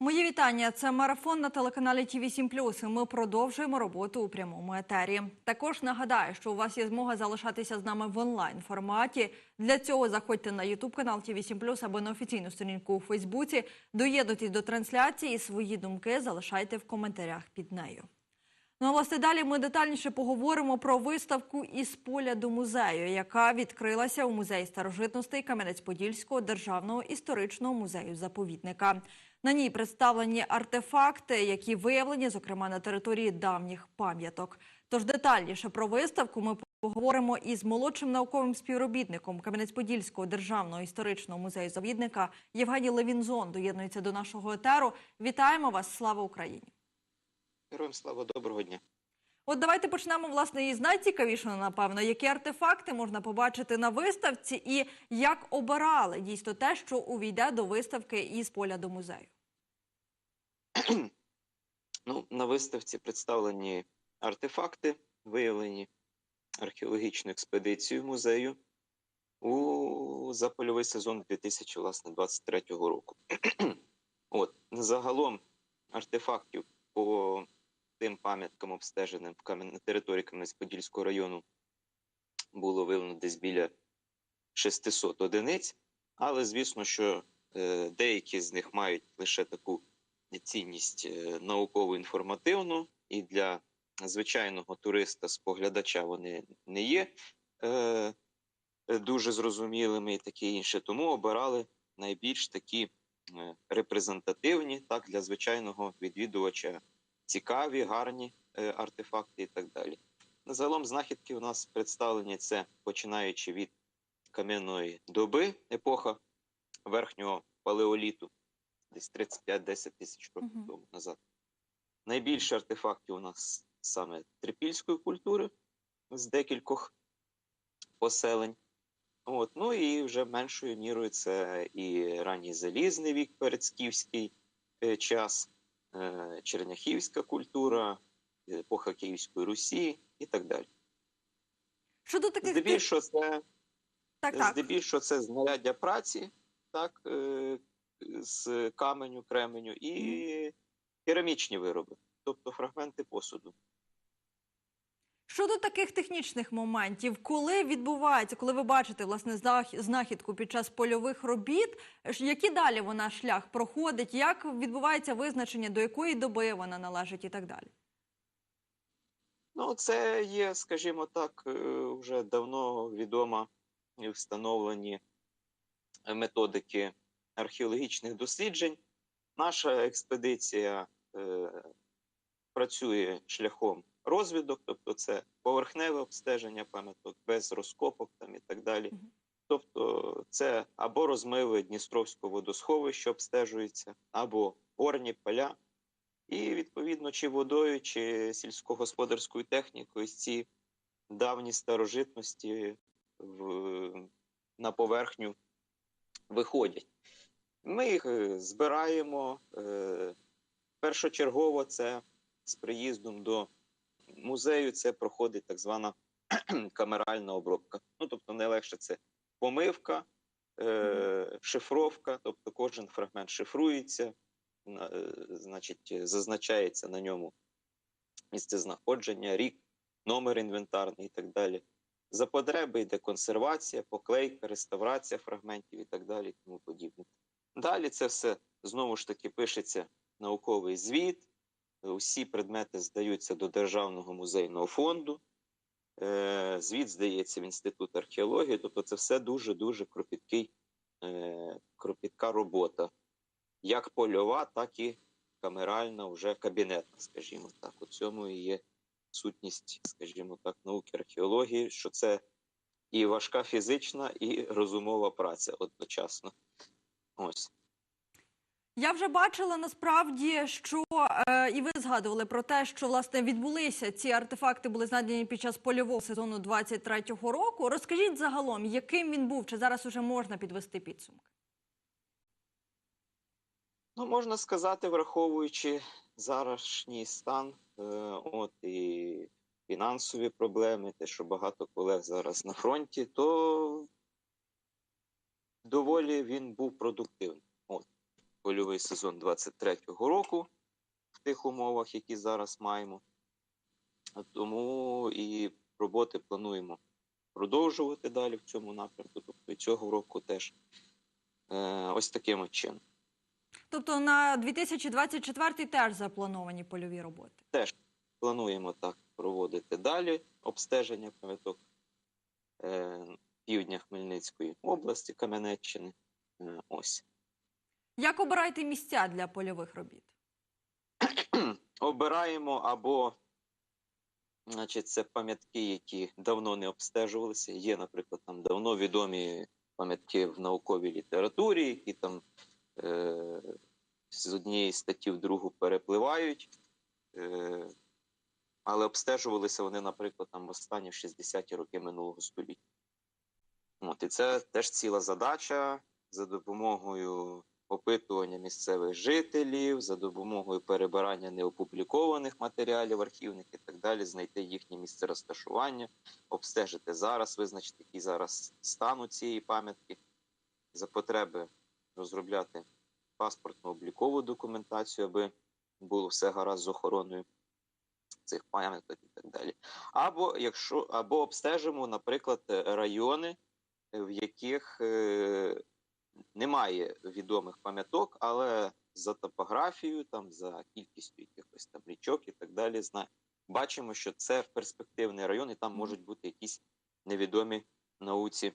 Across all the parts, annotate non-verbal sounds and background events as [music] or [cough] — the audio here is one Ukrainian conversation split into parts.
Мої вітання. Це марафон на телеканалі ТВ 7 І Ми продовжуємо роботу у прямому етері. Також нагадаю, що у вас є змога залишатися з нами в онлайн форматі. Для цього заходьте на Ютуб канал ТВ 7 або на офіційну сторінку у Фейсбуці. Доєднуйтесь до трансляції і свої думки залишайте в коментарях під нею. Ну а власне далі ми детальніше поговоримо про виставку із поля до музею, яка відкрилася у музеї старожитностей Кам'янець-Подільського державного історичного музею заповідника. На ній представлені артефакти, які виявлені, зокрема на території давніх пам'яток. Тож детальніше про виставку ми поговоримо із молодшим науковим співробітником Кам'янець-Подільського державного історичного музею завідника Євгеній Левінзон. Доєднується до нашого етеру. Вітаємо вас! Слава Україні! Героям слава, доброго дня. От давайте почнемо власне із найцікавішого, напевно, які артефакти можна побачити на виставці, і як обирали дійсно те, що увійде до виставки із поля до музею. [clears throat] Ну, на виставці представлені артефакти, виявлені археологічною експедицією музею у запольовий сезон 2023 року. [clears throat] От, загалом артефактів по тим пам'яткам, обстеженим в Кам'ян- на території Кам'янець-Подільського району, було виявлено десь біля 600 одиниць, але звісно, що е, деякі з них мають лише таку цінність е, науково-інформативну, і для звичайного туриста-споглядача вони не є е, дуже зрозумілими і таке інше. Тому обирали найбільш такі е, репрезентативні, так для звичайного відвідувача цікаві, гарні е, артефакти і так далі. Загалом знахідки у нас представлені це починаючи від кам'яної доби, епоха верхнього палеоліту, десь 35-10 тисяч років Мгм. тому назад. Найбільше артефактів у нас саме трипільської культури з декількох поселень. От, ну і вже меншою мірою це і ранній залізний вік, передскіфський е, час, черняхівська культура, епоха Київської Русі і так далі. Щодо таких Здебільшого це так, так. Здебільшого це знаряддя праці, так, е, з каменю, кременю і керамічні вироби, тобто фрагменти посуду. Щодо таких технічних моментів, коли відбувається, коли ви бачите власне знахідку під час польових робіт, які далі вона шлях проходить, як відбувається визначення, до якої доби вона належить і так далі? Ну, це є, скажімо так, е, вже давно відома і встановлені методики археологічних досліджень. Наша експедиція е, працює шляхом розвідок, тобто це поверхневе обстеження пам'яток без розкопок там і так далі. Тобто, це або розмиви Дністровського водосховища обстежуються, або орні поля. І відповідно, чи водою, чи сільськогосподарською технікою ці давні старожитності в, на поверхню виходять. Ми їх е, збираємо е, першочергово. Це з приїздом до музею. Це проходить так звана [clears throat] камеральна обробка. Ну тобто, найлегше це помивка, е, шифровка, тобто кожен фрагмент шифрується на- е, значить, зазначається на ньому місце знаходження, рік, номер інвентарний і так далі. За потреби йде консервація, поклейка, реставрація фрагментів і так далі, тому подібне. Далі це все знову ж таки пишеться науковий звіт. Усі предмети здаються до Державного музейного фонду. Е, Звіт здається в Інститут археології. Тобто, це все дуже-дуже кропіткий, е, кропітка робота як польова, так і камеральна, вже кабінетна, скажімо так. У цьому і є сутність, скажімо так, науки археології, що це і важка фізична, і розумова праця одночасно. Ось. Я вже бачила насправді, що е, і ви згадували про те, що власне відбулися ці артефакти, були знайдені під час польового сезону 23-го року. Розкажіть загалом, яким він був, чи зараз уже можна підвести підсумки? Ну, можна сказати, враховуючи зарашній стан, е, от і фінансові проблеми, те, що багато колег зараз на фронті, то доволі він був продуктивний. Польовий сезон 23-го року в тих умовах, які зараз маємо. Тому і роботи плануємо продовжувати далі в цьому напрямку. Тобто і цього року теж е, ось таким чином. Тобто на 2024 теж заплановані польові роботи. Теж плануємо так проводити далі обстеження пам'яток е, півдня Хмельницької області, Кам'янеччини. Е, ось. Як обираєте місця для польових робіт? [clears throat] Обираємо або значить, це пам'ятки, які давно не обстежувалися. Є, наприклад, там давно відомі пам'ятки в науковій літературі, які там е, з однієї статті в другу перепливають. Е, але обстежувалися вони, наприклад, там останні 60-ті роки минулого століття. От, і це теж ціла задача за допомогою опитування місцевих жителів, за допомогою перебирання неопублікованих матеріалів архівних і так далі, знайти їхнє місце розташування, обстежити зараз, визначити, який зараз стан у цієї пам'ятки, за потреби розробляти паспортно-облікову документацію, аби було все гаразд з охороною цих пам'яток і так далі. Або якщо або обстежимо, наприклад, райони, в яких е, немає відомих пам'яток, але за топографією, там за кількістю якихось там річок і так далі, зна... бачимо, що це перспективний район, і там можуть бути якісь невідомі науці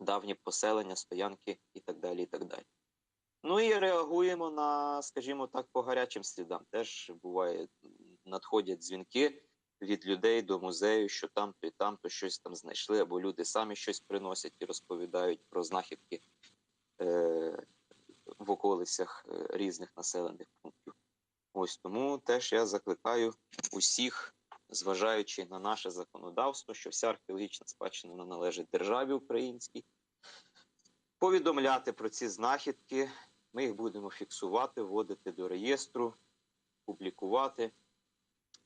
давні поселення, стоянки і так далі. і так далі. Ну і реагуємо на, скажімо так, по гарячим слідам. Теж буває, надходять дзвінки від людей до музею, що там-то і там-то щось там знайшли, або люди самі щось приносять і розповідають про знахідки е- в околицях е, різних населених пунктів. Ось тому теж я закликаю усіх, зважаючи на наше законодавство, що вся археологічна спадщина належить державі українській, повідомляти про ці знахідки. Ми їх будемо фіксувати, вводити до реєстру, публікувати.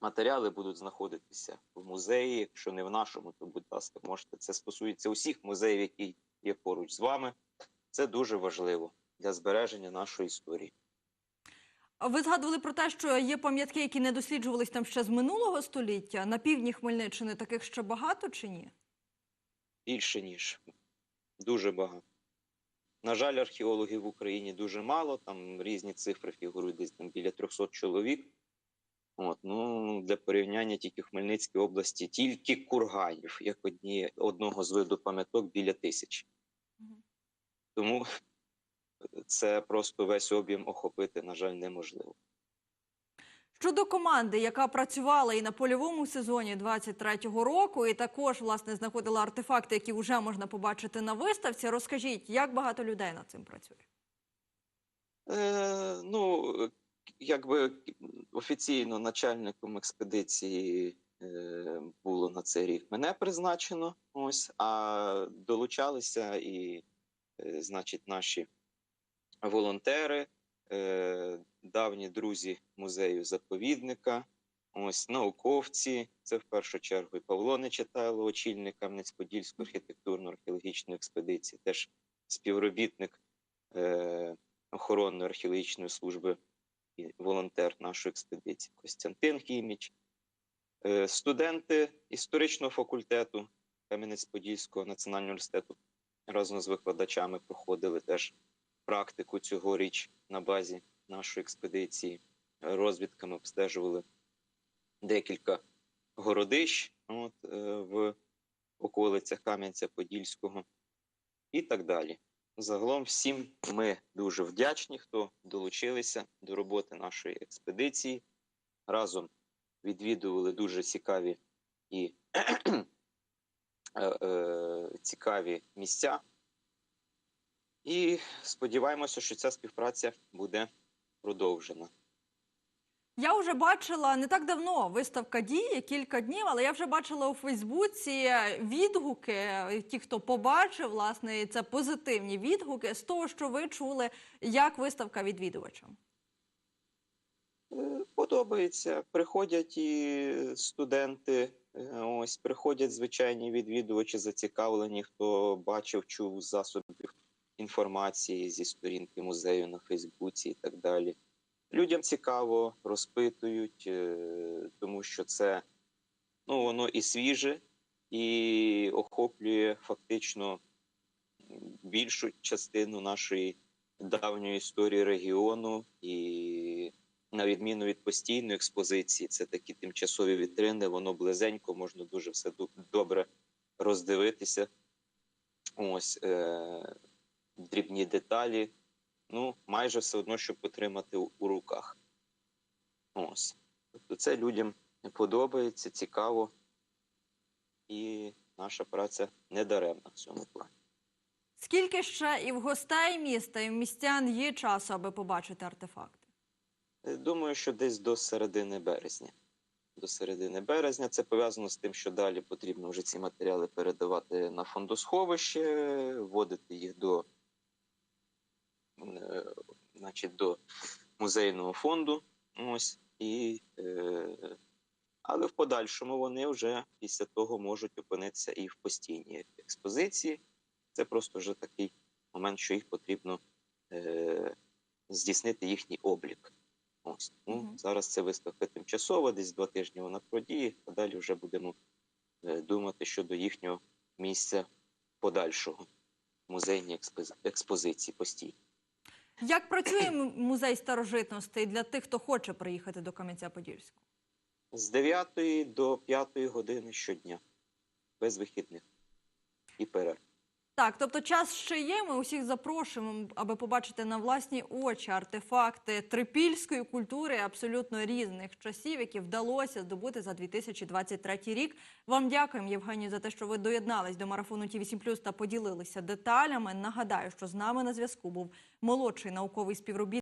Матеріали будуть знаходитися в музеї. Якщо не в нашому, то будь ласка, можете. Це стосується усіх музеїв, які є поруч з вами. Це дуже важливо для збереження нашої історії. Ви згадували про те, що є пам'ятки, які не досліджувались там ще з минулого століття. На півдні Хмельниччини таких ще багато чи ні? Більше ніж дуже багато. На жаль, археологів в Україні дуже мало. Там різні цифри фігурують десь там біля 300 чоловік. От, ну, для порівняння тільки в Хмельницькій області тільки курганів, як одні, одного з виду пам'яток біля тисячі. Тому це просто весь об'єм охопити, на жаль, неможливо. Щодо команди, яка працювала і на польовому сезоні 23-го року, і також власне знаходила артефакти, які вже можна побачити на виставці. Розкажіть, як багато людей над цим працює? Якби офіційно начальником експедиції е, було на цей рік мене призначено. Ось, а долучалися і, е, значить, наші волонтери, е, давні друзі музею заповідника, ось науковці. Це в першу чергу і Павло Нечитайло, очільник Кам'янець-Подільської архітектурно-археологічної експедиції, теж співробітник. Охоронної археологічної служби і волонтер нашої експедиції Костянтин Хіміч, Е, студенти історичного факультету Кам'янець-Подільського національного університету разом з викладачами проходили теж практику цьогоріч на базі нашої експедиції. Розвідками обстежували декілька городищ от, е, в околицях Кам'янця-Подільського і так далі. Загалом всім ми дуже вдячні, хто долучилися до роботи нашої експедиції. Разом відвідували дуже цікаві і е, е, цікаві місця. І сподіваємося, що ця співпраця буде продовжена. Я вже бачила не так давно виставка діє кілька днів, але я вже бачила у Фейсбуці відгуки. Ті, хто побачив, власне, це позитивні відгуки з того, що ви чули, як виставка відвідувачам. Е, Подобається. Приходять і студенти, е, ось приходять звичайні відвідувачі, зацікавлені, хто бачив, чув засобів інформації зі сторінки музею на Фейсбуці і так далі. Людям цікаво, розпитують, е, тому що це ну, воно і свіже, і охоплює фактично більшу частину нашої давньої історії регіону, і на відміну від постійної експозиції, це такі тимчасові вітрини, воно близенько, можна дуже все добре роздивитися. Ось е- дрібні деталі. Ну, майже все одно, щоб потримати у, у руках. Ось. Тобто це людям подобається, цікаво, і наша праця не даремна в цьому плані. Скільки ще і в гостей міста, і в містян є часу, аби побачити артефакти? Е, Думаю, що десь до середини березня. До середини березня це пов'язано з тим, що далі потрібно вже ці матеріали передавати на фондосховище, вводити їх до, значить, до музейного фонду. Ось, і, е, але в подальшому вони вже після того можуть опинитися і в постійній експозиції. Це просто вже такий момент, що їх потрібно е, здійснити їхній облік. Ось тому Мгм. зараз це виставка тимчасова, десь два тижні вона продіє, а далі вже будемо е, думати щодо їхнього місця подальшого музейній експози- експозиції постійно. Як працює музей старожитностей для тих, хто хоче приїхати до Кам'янця-Подільського? З 9 до 5 години щодня, без вихідних і перерв. Так, тобто час ще є. Ми усіх запрошуємо, аби побачити на власні очі артефакти трипільської культури абсолютно різних часів, які вдалося здобути за 2023 рік. Вам дякуємо, Євгенію, за те, що ви доєднались до марафону Ті 7 та поділилися деталями. Нагадаю, що з нами на зв'язку був молодший науковий співробітник.